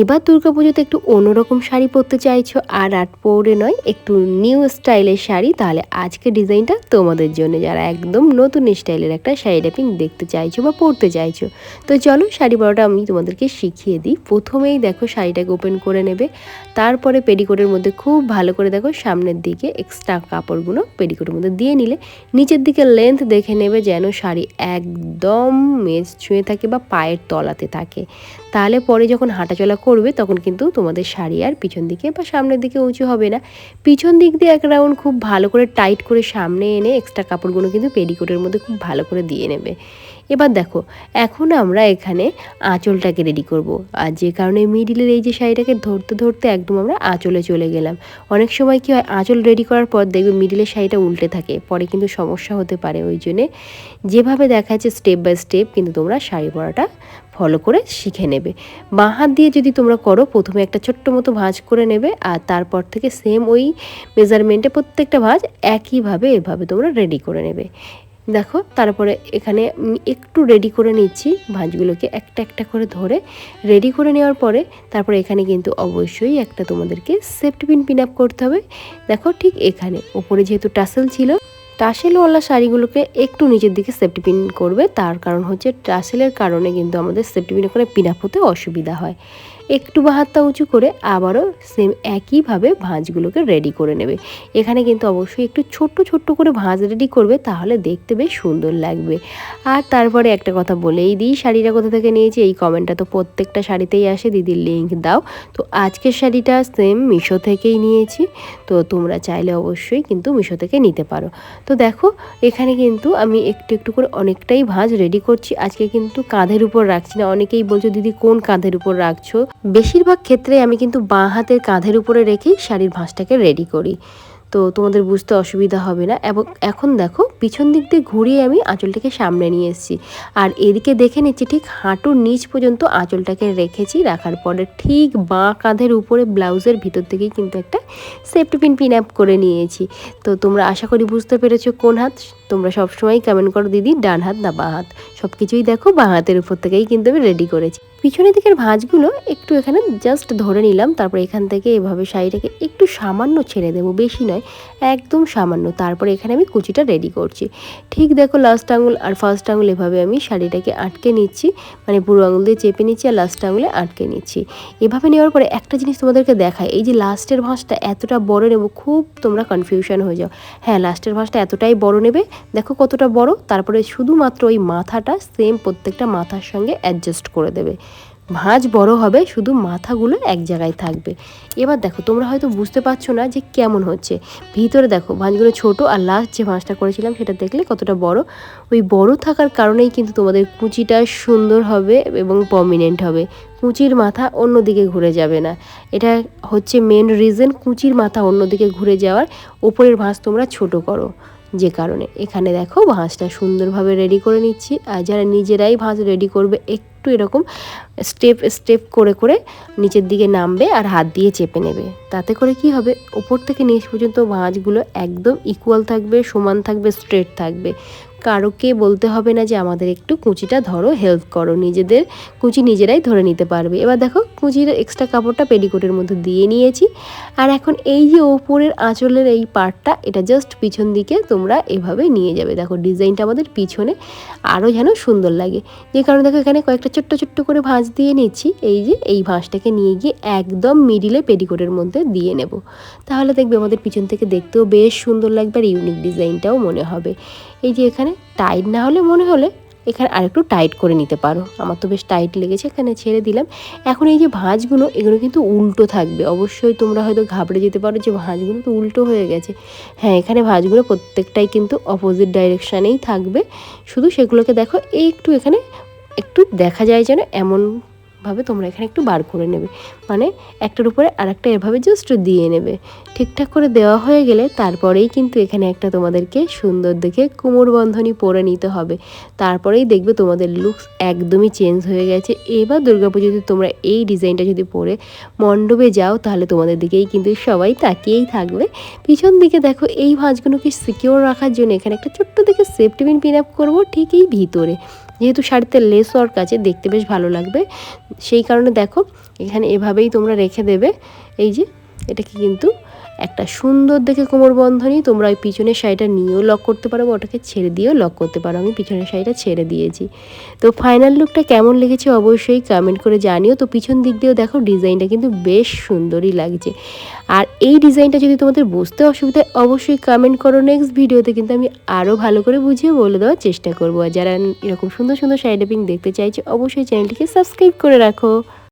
এবার দুর্গাপুজোতে একটু অন্যরকম শাড়ি পরতে চাইছো আর আট পরে নয়, একটু নিউ স্টাইলের শাড়ি, তাহলে আজকে ডিজাইনটা তোমাদের জন্য। যারা একদম নতুন স্টাইলের একটা শাড়ি ট্যাপিং দেখতে চাইছো বা পরতে চাইছো। তো চলো শাড়ি পরাটা আমি তোমাদেরকে শিখিয়ে দিই। প্রথমেই দেখো শাড়িটাকে ওপেন করে নেবে। তারপরে পেডিকোটের মধ্যে খুব ভালো করে দেখো সামনের দিকে এক্সট্রা কাপড়গুলো পেডিকোটের মধ্যে দিয়ে নিলে। নিচের দিকে লেন্থ দেখে নেবে যেন শাড়ি একদম মেজ ছুঁয়ে থাকে বা পায়ের তলাতে থাকে। তাহলে পরে যখন হাঁটাচলা করবে তখন কিন্তু তোমাদের শাড়ি আর পিছন দিকে বা সামনের দিকে উঁচু হবে না। পিছন দিক দিয়ে এক রাউন্ড খুব ভালো করে টাইট করে সামনে এনে এক্সট্রা কাপড়গুলো কিন্তু পেডিকোটের মধ্যে খুব ভালো করে দিয়ে নেবে। এবার দেখো, এখন আমরা এখানে আঁচলটাকে রেডি করব। আর যে কারণে মিডিলের এই যে শাড়িটাকে ধরতে ধরতে একদম আমরা আঁচলে চলে গেলাম। অনেক সময় কি হয়, আঁচল রেডি করার পর দেখবে মিডিলের শাড়িটা উল্টে থাকে, পরে কিন্তু সমস্যা হতে পারে ওই জন্যে। যেভাবে দেখা যাচ্ছে স্টেপ বাই স্টেপ কিন্তু তোমরা শাড়ি পরাটা ফলো করে শিখে নেবে। বাঁ হাত দিয়ে যদি তোমরা করো, প্রথমে একটা ছোট্ট মতো ভাঁজ করে নেবে, আর তারপর থেকে সেম ওই মেজারমেন্টে প্রত্যেকটা ভাঁজ একইভাবে এভাবে তোমরা রেডি করে নেবে। দেখো, তারপরে এখানে একটু রেডি করে নিচ্ছি ভাঁজগুলোকে, একটা একটা করে ধরে রেডি করে নেওয়ার পরে তারপরে এখানে কিন্তু অবশ্যই একটা তোমাদেরকে সেফটি পিন পিন আপ করতে হবে। দেখো ঠিক এখানে, ওপরে যেহেতু টাসেল ছিল টাসেলওয়ালা শাড়িগুলোকে একটু নিচের দিকে সেফটি পিন করবে, তার কারণ হচ্ছে টাসেলের কারণে কিন্তু আমাদের সেফটি পিন করে পিন আপ হতে অসুবিধা হয়। একটু হাতটা উঁচু করে আবারও সেম একইভাবে ভাঁজগুলোকে রেডি করে নেবে। এখানে কিন্তু অবশ্যই একটু ছোট্ট ছোট্ট করে ভাঁজ রেডি করবে, তাহলে দেখতে বেশ সুন্দর লাগবে। আর তারপরে একটা কথা বলেই দিই, শাড়িটা কোথা থেকে নিয়েছি? এই কমেন্টটা তো প্রত্যেকটা শাড়িতেই আসে, দিদির লিঙ্ক দাও। তো আজকের শাড়িটা সেম মিশো থেকেই নিয়েছি, তো তোমরা চাইলে অবশ্যই কিন্তু মিশো থেকে নিতে পারো। তো দেখো, এখানে কিন্তু আমি একটু একটু করে অনেকটাই ভাঁজ রেডি করছি। আজকে কিন্তু কাঁধের উপর রাখছি না। অনেকেই বলছো, দিদি, কোন কাঁধের উপর রাখছো? বেশিরভাগ ক্ষেত্রে আমি কিন্তু বাঁ হাতের কাঁধের উপরে রেখেই শাড়ির ভাঁজটাকে রেডি করি। তো তোমাদের বুঝতে অসুবিধা হবে না। এবং এখন দেখো, পিছন দিক দিয়ে ঘুরিয়ে আমি আঁচলটাকে সামনে নিয়ে এসেছি। আর এদিকে দেখে নিচ্ছি ঠিক হাঁটুর নিচ পর্যন্ত আঁচলটাকে রেখেছি রাখার পরে ঠিক বাঁ কাঁধের উপরে ব্লাউজের ভিতর থেকেই কিন্তু একটা সেফটি পিন পিন অ্যাপ করে নিয়েছি। তো তোমরা আশা করি বুঝতে পেরেছ কোন হাত। তোমরা সবসময় কমেন্ট করো, দিদি, ডান হাত না বাঁ হাত? সব কিছুই দেখো বাঁ হাতের উপর থেকেই কিন্তু আমি রেডি করেছি। পিছনের দিকের ভাঁজগুলো একটু এখানে জাস্ট ধরে নিলাম, তারপর এখান থেকে এভাবে শাড়িটাকে একটু সামান্য ছেড়ে দেবো, বেশি নয়, একদম সামান্য। তারপর এখানে আমি কুচিটা রেডি করছি। ঠিক দেখো লাস্ট আঙুল আর ফার্স্ট আঙুল এভাবে আমি শাড়িটাকে আটকে নিচ্ছি মানে পুরো আঙুল দিয়ে চেপে নিচ্ছি আর লাস্ট আঙুলে আটকে নিচ্ছি। এভাবে নেওয়ার পরে একটা জিনিস তোমাদেরকে দেখায় এই যে লাস্টের ভাঁজটা এতটা বড় নেব, খুব তোমরা কনফিউশন হয়ে যাও। হ্যাঁ লাস্টের ভাঁজটা এতটাই বড় নেবে, দেখো কতটা বড়, তারপরে শুধুমাত্র ওই মাথাটা সেম প্রত্যেকটা মাথার সঙ্গে অ্যাডজাস্ট করে দেবে। ভাঁজ বড় হবে, শুধু মাথাগুলো এক জায়গায় থাকবে। এবার দেখো, তোমরা হয়তো বুঝতে পারছ না যে কেমন হচ্ছে। ভিতরে দেখো, ভাঁজগুলো ছোট আর লাস্ট যে ভাঁজটা করেছিলাম সেটা দেখলে কতটা বড়। ওই বড় থাকার কারণেই কিন্তু তোমাদের কুচিটা সুন্দর হবে এবং পমিনেন্ট হবে। কুচির মাথা অন্যদিকে ঘুরে যাবে না। এটা হচ্ছে মেন রিজন কুচির মাথা অন্যদিকে ঘুরে যাওয়ার। ওপরের ভাঁজ তোমরা ছোট করো। যে কারণে। এখানে দেখো ভাঁজটা সুন্দরভাবে রেডি করে নিচ্ছি। আর যারা নিজেরাই ভাঁজ রেডি করবে, একটু এরকম স্টেপ স্টেপ করে করে নিচের দিকে নামবে আর হাত দিয়ে চেপে নেবে। তাতে করে কি হবে? ওপর থেকে নিচ পর্যন্ত ভাঁজগুলো একদম ইকুয়াল থাকবে, সমান থাকবে স্ট্রেট থাকবে। কারোকে বলতে হবে না যে আমাদের একটু কুচিটা ধরো হেল্প করো। নিজেদের কুচি নিজেরাই ধরে নিতে পারবে। এবার দেখো, কুচির এক্সট্রা কাপড়টা পেডিকোটের মধ্যে দিয়ে নিয়েছি। আর এখন এই যে ওপরের আঁচলের এই পার্টটা এটা জাস্ট পিছন দিকে তোমরা এভাবে নিয়ে যাবে। দেখো, ডিজাইনটা আমাদের পিছনে আরও যেন সুন্দর লাগে। যে কারণে দেখো, এখানে কয়েকটা ছোট্ট ছোট্ট করে ভাঁজ দিয়ে নিচ্ছি। এই যে, এই ভাঁজটাকে নিয়ে গিয়ে একদম মিডিলে পেডিকোটের মধ্যে দিয়ে নেব। তাহলে দেখবে আমাদের পিছন থেকে দেখতেও বেশ সুন্দর লাগবে আর ইউনিক ডিজাইনটাও মনে হবে। এই যে এখানে টাইট না হলে মনে হলে এখানে আরেকটু টাইট করে নিতে পারো। আমার তো বেশ টাইট লেগেছে, এখানে ছেড়ে দিলাম। এখন এই যে ভাঁজগুলো, এগুলো কিন্তু উল্টো থাকবে। অবশ্যই তোমরা হয়তো ঘাবড়ে যেতে পারো যে ভাঁজগুলো তো উল্টো হয়ে গেছে। হ্যাঁ এখানে ভাঁজগুলো প্রত্যেকটাই কিন্তু অপোজিট ডাইরেকশানেই থাকবে। শুধু সেগুলোকে দেখো এই একটু এখানে একটু দেখা যায় যেন এমন ভাবে তোমরা এখানে একটু বার করে নেবে। মানে একটার উপরে আর একটা এভাবে জাস্ট দিয়ে নেবে। ঠিকঠাক করে দেওয়া হয়ে গেলে তারপরেই কিন্তু এখানে একটা তোমাদেরকে সুন্দর দেখে কোমর বন্ধনী পরে নিতে হবে। তারপরেই দেখবে তোমাদের লুকস একদমই চেঞ্জ হয়ে গেছে। এবার দুর্গাপুজোতে তোমরা এই ডিজাইনটা যদি পরে মণ্ডপে যাও, তাহলে তোমাদের দিকেই কিন্তু সবাই তাকিয়েই থাকবে। পিছন দিকে দেখো, এই ভাঁজগুলোকে সিকিওর রাখার জন্য এখানে একটা ছোট্ট দেখে সেফটি পিন পিন আপ করব ঠিক এই ভিতরে। যেহেতু শাড়িতে লেস ওয়ার্ক আছে, দেখতে বেশ ভালো লাগবে। সেই কারণে দেখো, এখানে এভাবেই তোমরা রেখে দেবে। এই যে, এটাকে কিন্তু একটা সুন্দর দেখে কোমর বন্ধনী, তোমরা ওই পিছনের শাড়িটা নিয়েও লক করতে পারো ওটাকে ছেড়ে দিয়েও লক করতে পারো। আমি পিছনের শাড়িটা ছেড়ে দিয়েছি। তো ফাইনাল লুকটা কেমন লেগেছে অবশ্যই কমেন্ট করে জানিও। তো পিছন দিক দিয়েও দেখো ডিজাইনটা কিন্তু বেশ সুন্দরই লাগছে। আর এই ডিজাইনটা যদি তোমাদের বুঝতে অসুবিধা অবশ্যই কমেন্ট করো। নেক্সট ভিডিওতে কিন্তু আমি আরও ভালো করে বুঝিয়ে বলে দেওয়ার চেষ্টা করব। আর যারা এরকম সুন্দর সুন্দর শাড়ি ড্রেপিং দেখতে চাইছে, অবশ্যই চ্যানেলটিকে সাবস্ক্রাইব করে রাখো।